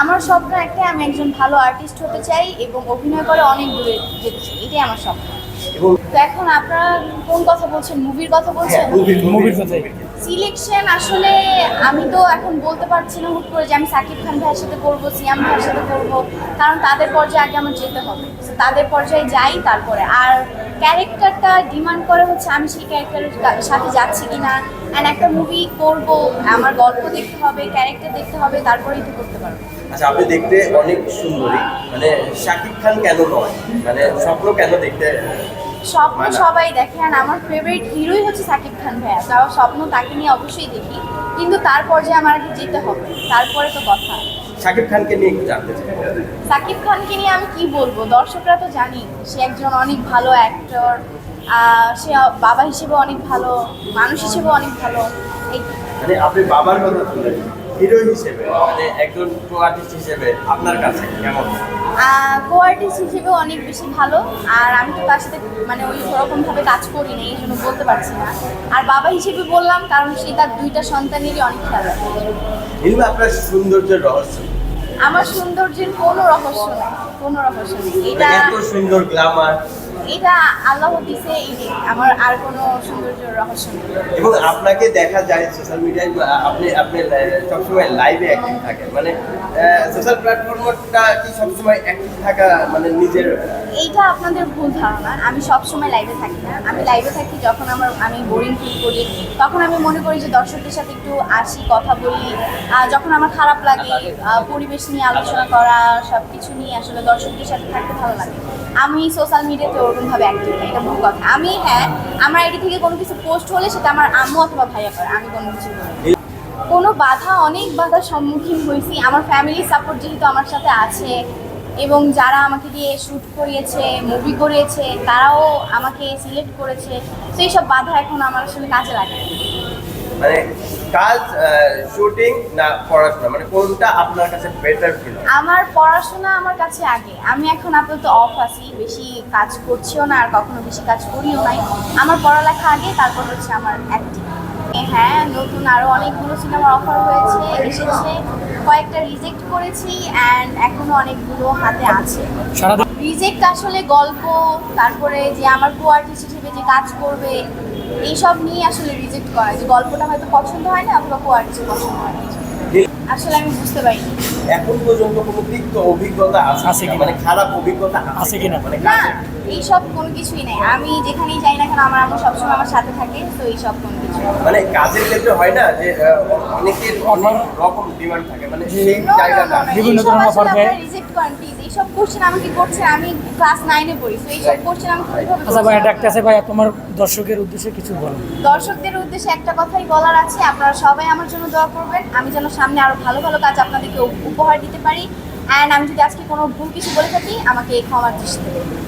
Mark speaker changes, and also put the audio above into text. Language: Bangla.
Speaker 1: আমার স্বপ্ন একটা আমি একজন ভালো আর্টিস্ট হতে চাই এবং অভিনয় করে অনেক দূরে যেতে চাই। এটাই আমার স্বপ্ন। তো এখন আপনারা কোন কথা বলছেন? মুভির কথা বলছেন?
Speaker 2: হ্যাঁ, মুভির
Speaker 3: মুভির
Speaker 1: সিলেকশন আসলে আমি তো এখন বলতে পারছি না হুট করে যে আমি সাকিব খান ভাইয়ের সাথে করব সিয়াম ভাইয়ের সাথে করব। কারণ তাদের পর্যায়ে আগে আমার যেতে হবে। তাদের পর্যায়ে যাই তারপরে। আর ক্যারেক্টারটা ডিমান্ড করে হচ্ছে আমি সেই ক্যারেক্টারের সাথে যাচ্ছি কিনা। অ্যান্ড একটা মুভি করব আমার গল্প দেখতে হবে ক্যারেক্টার দেখতে হবে তারপরেই তো করতে পারব।
Speaker 2: আচ্ছা আপনি দেখতে অনেক সুন্দরী। মানে শাকিব খান কেন নয়? মানে স্বপ্ন কেন দেখতে
Speaker 1: স্বপ্ন সবাই দেখে আর আমার ফেভারিট হিরোই হচ্ছে সাকিব খান ভাইয়া। তাও স্বপ্ন তাকে নিয়ে অবশ্যই দেখি। কিন্তু তার পর্যায়ে আমার আগে যেতে হবে তারপরে তো কথা।
Speaker 2: শাকিব খানকে নিয়ে জানতে চাই।
Speaker 1: সাকিব খানকে নিয়ে আমি কি বলব? দর্শকরা তো জানি সে একজন অনেক ভালো অ্যাক্টর সে বাবা হিসেবে অনেক ভালো মানুষ হিসেবে অনেক ভালো।
Speaker 2: মানে আপনি বাবার কথা হিরো হিসেবে মানে একজন প্রো আর্টিস্ট হিসেবে আপনার কাছে কেমন?
Speaker 1: কো আর্টিস্ট হিসেবেও অনেক বেশি ভালো। আর আমি তো তার সাথে মানে ওই রকম ভাবে কাজ করি না এই জন্য বলতে পারছি না। আর বাবা হিসেবে বললাম কারণ সে তার দুইটা সন্তানেরই অনেক খেয়াল রাখে।
Speaker 2: নীলিমা আপনার সৌন্দর্যের রহস্য
Speaker 1: আমার সৌন্দর্যের কোনো রহস্য নেই কোনো রহস্য নেই। এটা
Speaker 2: এত সুন্দর গ্লামার
Speaker 1: এটা আল্লাহ দিছে এই আমার আর কোনো সৌন্দর্যের রহস্য নেই।
Speaker 2: এবং আপনাকে দেখা যায় সোশ্যাল মিডিয়ায় আপনি আপনি সবসময় লাইভে অ্যাক্টিভ থাকেন। মানে সোশ্যাল প্ল্যাটফর্মটা কি সবসময় অ্যাক্টিভ থাকা মানে নিজের
Speaker 1: এইটা আপনাদের ভুল ধারণা। আমি সব সময় লাইভে থাকি না। আমি লাইভে থাকি যখন আমার আমি বোরিং ফিল করি তখন আমি মনে করি যে দর্শকদের সাথে একটু আসি কথা বলি যখন আমার খারাপ লাগে পরিবেশ নিয়ে আলোচনা করা সব কিছু নিয়ে আসলে দর্শকদের সাথে থাকতে ভালো লাগে। আমি সোশ্যাল মিডিয়াতে ওরকমভাবে অ্যাক্টিভ না এটা ভুল কথা। আমি হ্যাঁ আমার আইডি থেকে কোনো কিছু পোস্ট হলে সেটা আমার আম্মু অথবা ভাইয়া করে, আমি কোনো কিছু কোনো বাধা, অনেক বাধার সম্মুখীন হয়েছি। আমার ফ্যামিলি সাপোর্ট যেহেতু আমার সাথে আছে এবং যারা আমাকে দিয়ে শ্যুট করিয়েছে মুভি করিয়েছে তারাও আমাকে সিলেক্ট করেছে সেই সব বাধা এখন আমার আসলে কাজে লাগে।
Speaker 2: মানে কাজ শুটিং না পড়াশোনা? মানে কোনটা আপনার কাছে বেটার ফিল
Speaker 1: আমার পড়াশোনা আমার কাছে আগে। আমি এখন আপাতত অফ আছি বেশি কাজ করছিও না আর কখনো বেশি কাজ করিও নাই। আমার পড়ালেখা আগে তারপর হচ্ছে আমার অ্যাক্টিং হ্যাঁ নতুন আরও অনেকগুলো সিনেমার অফার হয়েছে এসেছে। কয়েকটা রিজেক্ট করেছি অ্যান্ড এখনও অনেকগুলো হাতে আছে। রিজেক্ট আসলে গল্প তারপরে যে আমার কো আর্টিস্ট হিসেবে যে কাজ করবে এইসব নিয়ে আসলে রিজেক্ট করা যে গল্পটা হয়তো পছন্দ হয় না অথবা কো আর্টিস্ট পছন্দ হয় না আসলে আমি বুঝতে পারিনি
Speaker 2: এখন পর্যন্ত কোনো তিক্ত অভিজ্ঞতা আছে? কিনা? মানে খারাপ অভিজ্ঞতা
Speaker 3: আছে?
Speaker 2: মানে
Speaker 1: না
Speaker 2: কাজে
Speaker 1: এইসব কোনো কিছুই নেই আমি যেখানেই যাই না কেন আমার আম্মু সবসময় আমার সাথে থাকে তো এইসব কোনো কিছু।
Speaker 2: মানে কাজের ক্ষেত্রে হয় না যে অনেকের অনেক রকম ডিমান্ড থাকে মানে সেই জায়গাটা
Speaker 3: বিভিন্ন ধরনের offer দেয়।
Speaker 1: reject করেন। এইসব কোশ্চেন আমাকে করছে আমি ক্লাস নাইনে পড়ি তো এইসব কোশ্চেন আমি কীভাবে
Speaker 3: আচ্ছা ভাই? একটা আছে ভাই তোমার দর্শকের উদ্দেশ্যে কিছু বলো
Speaker 1: দর্শকদের উদ্দেশ্যে একটা কথাই বলার আছে আপনারা সবাই আমার জন্য দোয়া করবেন আমি যেন সামনে আরও ভালো ভালো কাজ আপনাদেরকে উপহার দিতে পারি অ্যান্ড আমি যদি আজকে কোনো ভুল কিছু বলে থাকি আমাকে ক্ষমার দৃষ্টিতে দেখবেন।